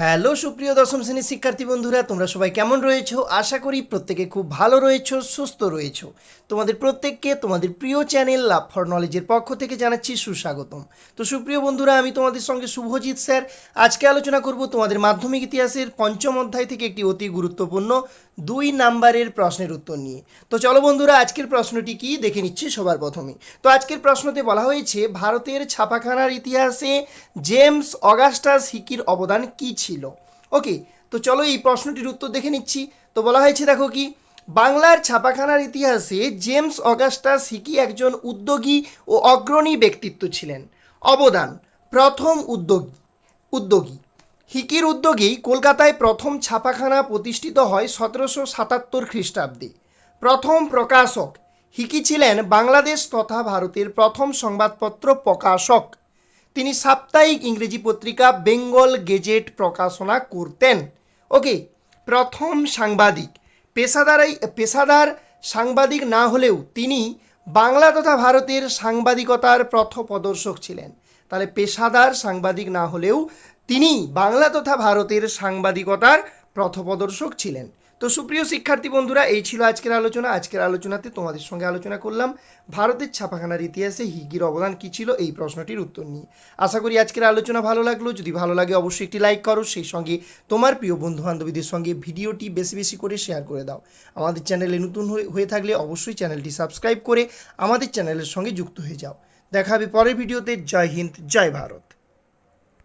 Hello, সুপ্রিয় দশম শ্রেণির শিক্ষার্থী বন্ধুরা, তোমরা সবাই কেমন রয়েছো? আশা করি প্রত্যেকে খুব ভালো রয়েছো, সুস্থ রয়েছো। তোমাদের প্রত্যেককে তোমাদের প্রিয় চ্যানেল লাভ ফর নলেজের পক্ষ থেকে জানাচ্ছি সুস্বাগতম। তো সুপ্রিয় বন্ধুরা, আমি তোমাদের সঙ্গে শুভজিৎ স্যার। আজকে আলোচনা করব তোমাদের মাধ্যমিক ইতিহাসের পঞ্চম অধ্যায় থেকে একটি অতি গুরুত্বপূর্ণ দুই নাম্বারের প্রশ্নের উত্তর নিয়ে। তো চলো বন্ধুরা, আজকের প্রশ্নটি কি দেখে নিচ্ছি সবার প্রথমে। তো আজকের প্রশ্নতে বলা হয়েছে, ভারতের ছাপাখানার ইতিহাসে জেমস অগাস্টাস হিকির অবদান কি ছিল? ওকে, তো চলো এই প্রশ্নটির উত্তর দেখে নিচ্ছি। তো বলা হয়েছে, দেখো কি বাংলার ছাপাখানার ইতিহাসে জেমস অগাস্টাস হিকি একজন উদ্যোগী ও অগ্রণী ব্যক্তিত্ব ছিলেন। অবদান, প্রথম উদ্যোগী উদ্যোগী। হিকির উদ্যোগেই কলকাতায় প্রথম ছাপাখানা প্রতিষ্ঠিত হয় সতেরোশো সাতাত্তর খ্রিস্টাব্দে। প্রথম প্রকাশক, হিকি ছিলেন বাংলাদেশ তথা ভারতের প্রথম সংবাদপত্র প্রকাশক। তিনি সাপ্তাহিক ইংরেজি পত্রিকা বেঙ্গল গেজেট প্রকাশনা করতেন। ওকে, প্রথম সাংবাদিক। পেশাদারাই, পেশাদার সাংবাদিক না হলেও তিনি বাংলা তথা ভারতের সাংবাদিকতার প্রথ প্রদর্শক ছিলেন। তাহলে পেশাদার সাংবাদিক না হলেও তিনি বাংলা তথা ভারতের সাংবাদিকতার প্রথপদর্শক ছিলেন। তো সুপ্রিয় শিক্ষার্থী বন্ধুরা, এই ছিল আজকের আলোচনা। আজকের আলোচনাতে তোমাদের সঙ্গে আলোচনা করলাম, ভারতের ছাপাখানার ইতিহাসে হিগির অবদান কী ছিল, এই প্রশ্নটির উত্তর নিয়ে। আশা করি আজকের আলোচনা ভালো লাগল। যদি ভালো লাগে, অবশ্যই একটি লাইক করো, সেই সঙ্গে তোমার প্রিয় বন্ধু বান্ধবীদের সঙ্গে ভিডিওটি বেশি বেশি করে শেয়ার করে দাও। আমাদের চ্যানেলে নতুন হয়ে- থাকলে অবশ্যই চ্যানেলটি সাবস্ক্রাইব করে আমাদের চ্যানেলের সঙ্গে যুক্ত হয়ে যাও। দেখা হবে পরের ভিডিওতে। জয় হিন্দ, জয় ভারত।